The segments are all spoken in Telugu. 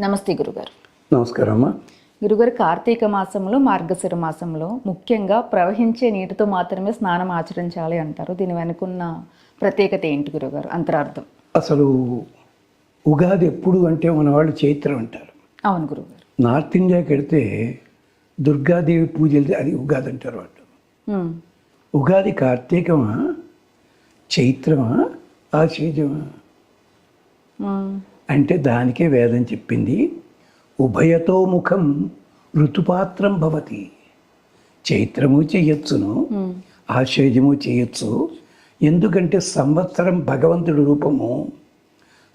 నమస్తే గురుగారు. నమస్కారం అమ్మా గురుగారు కార్తీక మాసంలో మార్గశిర మాసంలో ముఖ్యంగా ప్రవహించే నీటితో మాత్రమే స్నానం ఆచరించాలి అంటారు. దీని వెనుకున్న ప్రత్యేకత ఏంటి గురుగారు? అంతరార్థం. అసలు ఉగాది ఎప్పుడు అంటే మన వాళ్ళు చైత్రం అంటారు. అవును గురుగారు. నార్త్ ఇండియాకి వెడితే దుర్గాదేవి పూజలు అది ఉగాది అంటారు వాళ్ళు. ఉగాది కార్తీకమా చైత్రమా ఉమ్, అంటే దానికే వేదం చెప్పింది ఉభయతో ముఖం ఋతుపాత్రం భవతి. చైత్రము చేయొచ్చును ఆశ్చర్యము చేయొచ్చు. ఎందుకంటే సంవత్సరం భగవంతుడి రూపము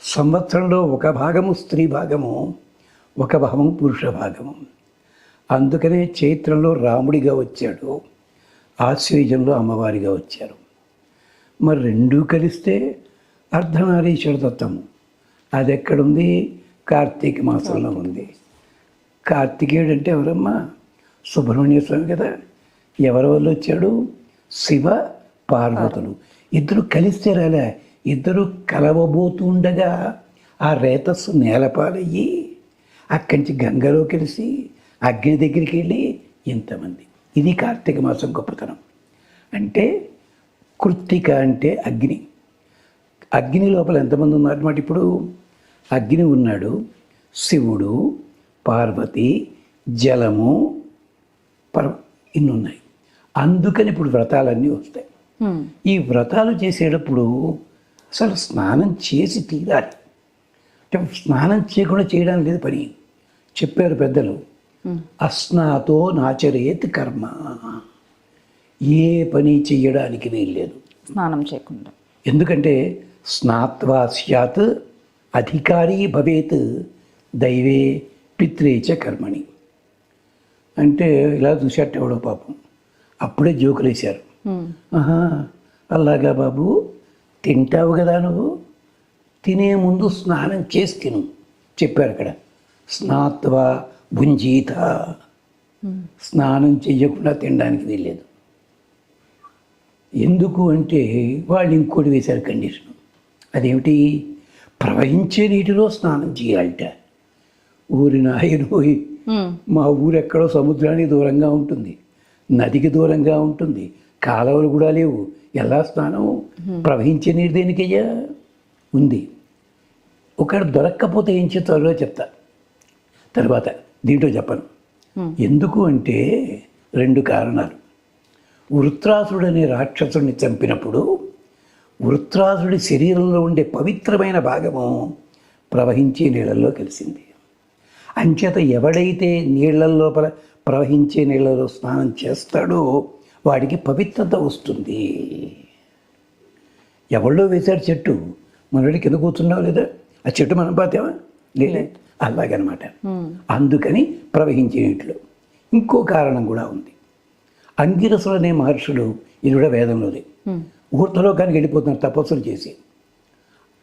సంవత్సరంలో ఒక భాగము స్త్రీ భాగము ఒక భాగము పురుష భాగము. అందుకనే చైత్రంలో రాముడిగా వచ్చాడు ఆశ్చర్యంలో అమ్మవారిగా వచ్చారు. మరి రెండూ కలిస్తే అర్ధనారీశ్వర తత్వము. అది ఎక్కడుంది కార్తీక మాసంలో ఉంది. కార్తికేయుడు అంటే ఎవరమ్మా? సుబ్రహ్మణ్య స్వామి కదా. ఎవరి వల్ల వచ్చాడు? శివ పార్వతులు. ఇద్దరు కలిస్తే రాలే. ఇద్దరు కలవబోతుండగా ఆ రేతస్సు నేలపాలయ్యి అక్కడి నుంచి గంగలో కలిసి అగ్ని దగ్గరికి వెళ్ళి ఇంతమంది. ఇది కార్తీక మాసం గొప్పతనం. అంటే కృత్తిక అంటే అగ్ని. అగ్ని లోపల ఎంతమంది ఉన్నారు అన్నమాట ఇప్పుడు? అగ్ని ఉన్నాడు. శివుడు పార్వతి జలము పర్ ఇన్ని ఉన్నాయి అందుకని ఇప్పుడు వ్రతాలన్నీ వస్తాయి. ఈ వ్రతాలు చేసేటప్పుడు అసలు స్నానం చేసి తీరాలి. అంటే స్నానం చేయకుండా చేయడానికి లేదు పని. చెప్పారు పెద్దలు. అస్నాతో నాచరేత్ కర్మ. ఏ పని చెయ్యడానికి వీల్లేదు స్నానం చేయకుండా. ఎందుకంటే స్నాత్వా స్యాత్ అధికారీ భవేత్ దైవే పిత్రే చ కర్మణి. అంటే ఇలా చూసేట ఎవడో పాపం. అప్పుడే జోకులు వేశారు ఆహా అలాగా బాబు తింటావు కదా నువ్వు? తినే ముందు స్నానం చేసి తిను చెప్పారు అక్కడ. స్నాత్వా భుంజీత. స్నానం చెయ్యకుండా తినడానికి వీల్లేదు. ఎందుకు అంటే వాళ్ళు ఇంకోటి వేశారు కండిషన్. అదేమిటి? ప్రవహించే నీటిలో స్నానం చేయాలట. ఊరి నాయను ఉమ్, మా ఊరు ఎక్కడో సముద్రానికి దూరంగా ఉంటుంది. నదికి దూరంగా ఉంటుంది. కాలువలు కూడా లేవు. ఎలా స్నానం ప్రవహించే నీరు దేనికయ్యా? ఉంది. ఒకడు దొరక్కపోతే ఏం చేస్తారో చెప్తా. తర్వాత దీంట్లో చెప్పను. ఎందుకు అంటే రెండు కారణాలు. వృత్రాసుడు అనే రాక్షసుడిని చంపినప్పుడు వృత్రాసుడి శరీరంలో ఉండే పవిత్రమైన భాగము ప్రవహించే నీళ్ళల్లో కలిసింది. అంచేత ఎవడైతే నీళ్ళ లోపల ప్రవహించే నీళ్ళలో స్నానం చేస్తాడో వాడికి పవిత్రత వస్తుంది. ఎవళ్ళో వేశాడు చెట్టు? మనోడి కింద కూర్చున్నావు లేదా? ఆ చెట్టు మనం పాతేమా? లేదు అలాగనమాట. అందుకని ప్రవహించే నీటిలో. ఇంకో కారణం కూడా ఉంది. అంగిరసులు అనే మహర్షులు ఇది కూడా వేదంలోది ఊర్ధలోకానికి వెళ్ళిపోతున్నారు తపస్సులు చేసి.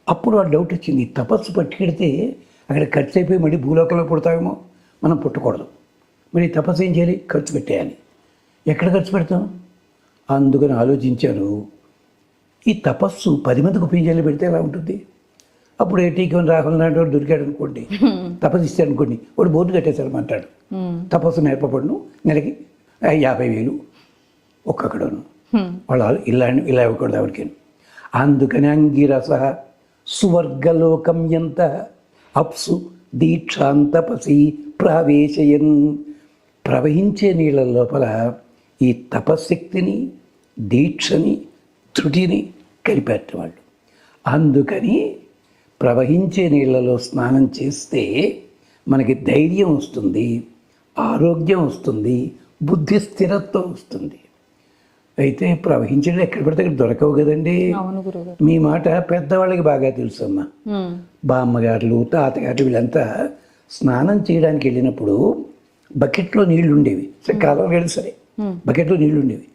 అప్పుడు ఆ డౌట్ వచ్చింది. తపస్సు పట్టుకెడితే అక్కడ ఖర్చు అయిపోయి మళ్ళీ భూలోకంలో పుడతామేమో మనం పుట్టకూడదు. మరి తపస్సు ఏం చేయాలి? ఖర్చు పెట్టేయాలి. ఎక్కడ ఖర్చు పెడతాం? అందుకని ఆలోచించారు ఈ తపస్సు పది మందికి ఉపయోగించాలి పెడితే ఎలా ఉంటుంది? అప్పుడు ఏటీకం రాహుల్ నాయుడు వాడు దొరికాడు అనుకోండి. తపస్సు ఇస్తాడు అనుకోండి వాడు బోర్డు కట్టేశారు అంటాడు తపస్సు నేర్పబడును. నెలకి యాభై వేలు ఒక్కొక్కడును. వాళ్ళు ఇలా ఇలా ఇవ్వకూడదు ఎవరికి. అందుకని అంగిరస సువర్గలోకం ఎంత? అప్సు దీక్షాంతపసి ప్రావేశయన్. ప్రవహించే నీళ్ళ లోపల ఈ తపశక్తిని దీక్షని త్రుటిని కలిపేటవాళ్ళు అందుకని ప్రవహించే నీళ్ళలో స్నానం చేస్తే మనకి ధైర్యం వస్తుంది ఆరోగ్యం వస్తుంది బుద్ధి స్థిరత్వం వస్తుంది. అయితే ప్రవహించడం ఎక్కడ పడితే అక్కడ దొరకవు కదండి. మీ మాట పెద్దవాళ్ళకి బాగా తెలుసమ్మా. ఉమ్, బామ్మగారులు తాతగారులు వీళ్ళంతా స్నానం చేయడానికి వెళ్ళినప్పుడు బకెట్లో నీళ్ళు ఉండేవి సరే కాలువ లేదు సరే. బకెట్లో నీళ్ళు ఉండేవి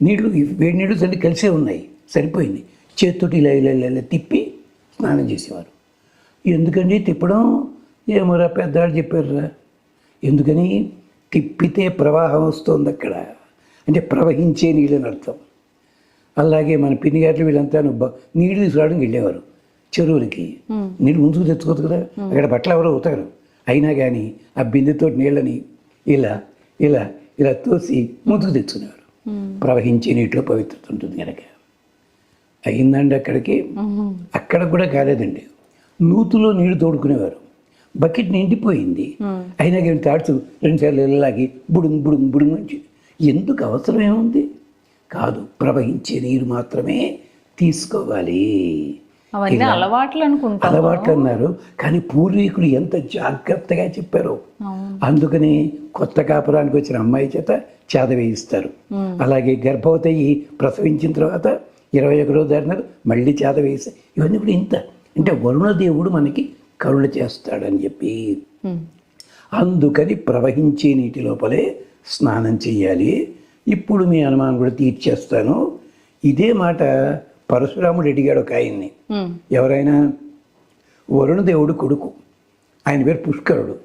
నీళ్ళు వేడి నీళ్ళు సరే కలిసే ఉన్నాయి. సరిపోయింది. చేత్తోటి ఇలా ఇలా ఇలా ఇలా తిప్పి స్నానం చేసేవారు. ఎందుకండి తిప్పడం? ఏమోరా పెద్దవాళ్ళు చెప్పారురా. ఎందుకని? తిప్పితే ప్రవాహం వస్తుంది అక్కడ. అంటే ప్రవహించే నీళ్ళని అర్థం. అలాగే మన పిన్నిగాట్లు వీళ్ళంతా నీళ్ళు తీసుకురావడానికి వెళ్ళేవారు చెరువులకి. నీళ్ళు ముందుకు తెచ్చుకోదు కదా. అక్కడ బట్టలు ఎవరో అవుతారు అయినా కానీ ఆ బిందెతో నీళ్ళని ఇలా ఇలా ఇలా తోసి ముందుకు తెచ్చుకునేవారు. ప్రవహించే నీటిలో పవిత్రత ఉంటుంది కనుక అయిందండి అక్కడికి. అక్కడ కూడా కాలేదండి. నూతులో నీళ్ళు తోడుకునేవారు. బకెట్ నిండిపోయింది. అయినా కానీ తాడుతూ రెండుసార్లు వెళ్ళలాగి బుడుంగ్ బుడుంగ్ బుడుంగ్ నుంచి ఎందుకు అవసరం ఏముంది? కాదు ప్రవహించే నీరు మాత్రమే తీసుకోవాలి. అలవాట్లు అనుకుంటాం అలవాట్లు అన్నారు. కానీ పూర్వీకులు ఎంత జాగ్రత్తగా చెప్పారు. అందుకని కొత్త కాపురానికి వచ్చిన అమ్మాయి చేత చేద వేయిస్తారు. అలాగే గర్భవతి ప్రసవించిన తర్వాత ఇరవై ఒకరో దాటినారు మళ్ళీ చేద వేయిస్తారు ఇవన్నీ కూడా ఇంత. అంటే వరుణదేవుడు మనకి కరుణ చేస్తాడని చెప్పి. అందుకని ప్రవహించే నీటి లోపలే స్నానం చేయాలి ఇప్పుడు మీ అనుమానం కూడా తీర్చేస్తాను. ఇదే మాట పరశురాముడు అడిగాడు ఒక ఆయన్ని. ఎవరైనా? వరుణదేవుడు కొడుకు. ఆయన పేరు పుష్కరుడు.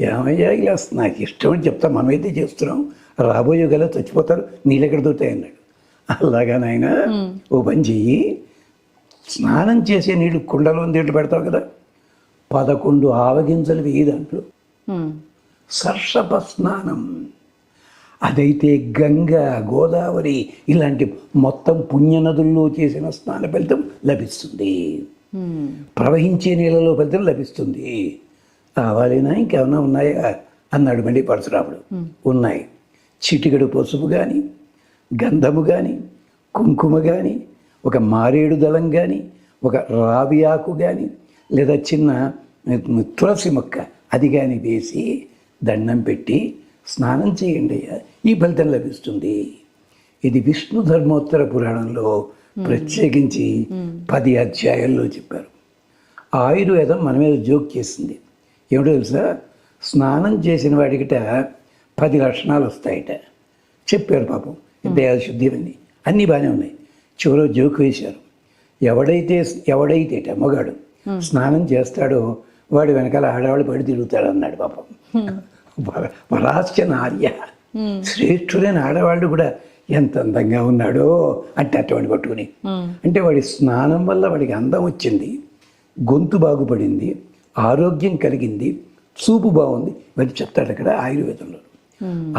ఏమయ్యా ఇలా నాకు ఇష్టం అని చెప్తా మనమైతే చేస్తున్నాం. రాబోయే గల చచ్చిపోతారు నీళ్ళెక్కడ దొరుకుతాయి అన్నాడు. అలాగా నాయన ఓ పని చెయ్యి. స్నానం చేసే నీళ్ళు కుండలో నీళ్ళు పెడతావు కదా. పదకొండు ఆవగింజలు వేయి దాంట్లో. సర్షప స్నానం. అదైతే గంగ గోదావరి ఇలాంటి మొత్తం పుణ్యనదుల్లో చేసిన స్నాన ఫలితం లభిస్తుంది. ప్రవహించే నీళ్ళలో ఫలితం లభిస్తుంది. కావాలినా ఇంకేమైనా ఉన్నాయా? అన్నాడు మళ్ళీ పరశురాముడు. ఉన్నాయి. చిటికెడు పసుపు కానీ గంధము కానీ కుంకుమ కానీ ఒక మారేడు దళం కానీ ఒక రావి ఆకు కానీ లేదా చిన్న తులసి మొక్క అది కానీ వేసి దండం పెట్టి స్నానం చేయండి. ఈ ఫలితం లభిస్తుంది. ఇది విష్ణు ధర్మోత్తర పురాణంలో ప్రత్యేకించి పది అధ్యాయాల్లో చెప్పారు. ఆయుర్వేదం మన మీద జోక్ చేసింది. ఏమిటో తెలుసా? స్నానం చేసిన వాడికిట పది లక్షణాలు వస్తాయట. చెప్పారు పాపం. దేహ శుద్ధి అన్నీ అన్నీ బాగానే ఉన్నాయి. చివరో జోక్ వేశారు. ఎవడైతే ఎవడైతేట మగాడు స్నానం చేస్తాడో వాడు వెనకాల ఆడవాళ్ళు పడి తిరుగుతాడు అన్నాడు పాపం వర- వరాశ్చ నార్య శ్రేష్ఠులైన ఆడవాళ్ళు కూడా ఎంత అందంగా ఉన్నాడో అంటే అటువంటి పట్టుకుని. అంటే వాడి స్నానం వల్ల వాడికి అందం వచ్చింది గొంతు బాగుపడింది ఆరోగ్యం కలిగింది చూపు బాగుంది. ఇవన్నీ చెప్తాడు అక్కడ ఆయుర్వేదంలో.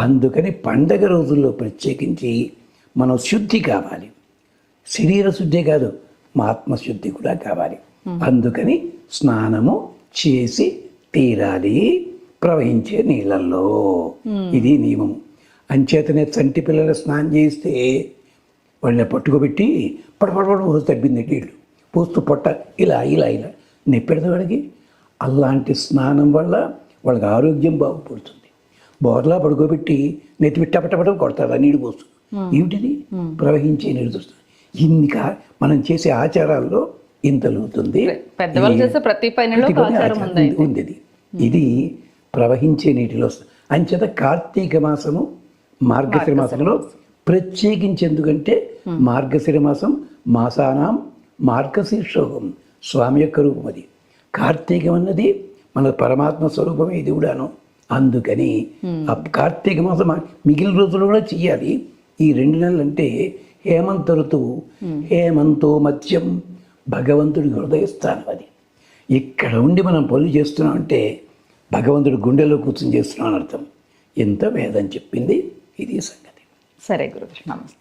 అందుకని పండగ రోజుల్లో ప్రత్యేకించి మనం శుద్ధి కావాలి. శరీర శుద్ధి కాదు మా ఆత్మశుద్ధి కూడా కావాలి. అందుకని స్నానము చేసి తీరాలి. ప్రవహించే నీళ్ళల్లో ఇది నియమం. అంచేతనే చంటి పిల్లలు స్నానం చేస్తే వాళ్ళని పట్టుకోబెట్టి పడపడపడ పోసి తగ్గింది నీళ్ళు. పోస్తూ పొట్ట ఇలా ఇలా ఇలా నెప్పెడతా వాడికి అలాంటి స్నానం వల్ల వాళ్ళకి ఆరోగ్యం బాగుపడుతుంది. బోర్లా పడుకోబెట్టి నెత్తి పెట్టి టపటపట కొడతారు ఆ నీళ్ళు పోస్తూ. ఏమిటిది? ప్రవహించే నీళ్ళు చూస్తుంది ఇన్ని కా మనం చేసే ఆచారాల్లో ఇంత లోతుంది ఉంది ఇది ప్రవహించే నీటిలో వస్తుంది. అంచేత కార్తీక మాసము మార్గశిర మాసంలో ప్రత్యేకించి ఎందుకంటే మార్గశిర మాసం మాసానాం మార్గశీర్షోహం స్వామి యొక్క రూపం అది. కార్తీకం అన్నది మన పరమాత్మ స్వరూపమే ఇది కూడాను అందుకని ఆ కార్తీక మాసం మిగిలిన రోజులు కూడా చెయ్యాలి. ఈ రెండు నెలలు అంటే హేమంత ఋతువు హేమంతో మధ్యం భగవంతుడి హృదయస్థానం అది. ఇక్కడ ఉండి మనం పనులు చేస్తున్నాం అంటే భగవంతుడు గుండెలో కూర్చొని చేస్తున్నాను అర్థం. ఎంత వేదం చెప్పింది? ఇది సంగతి. సరే గురు నమస్తే.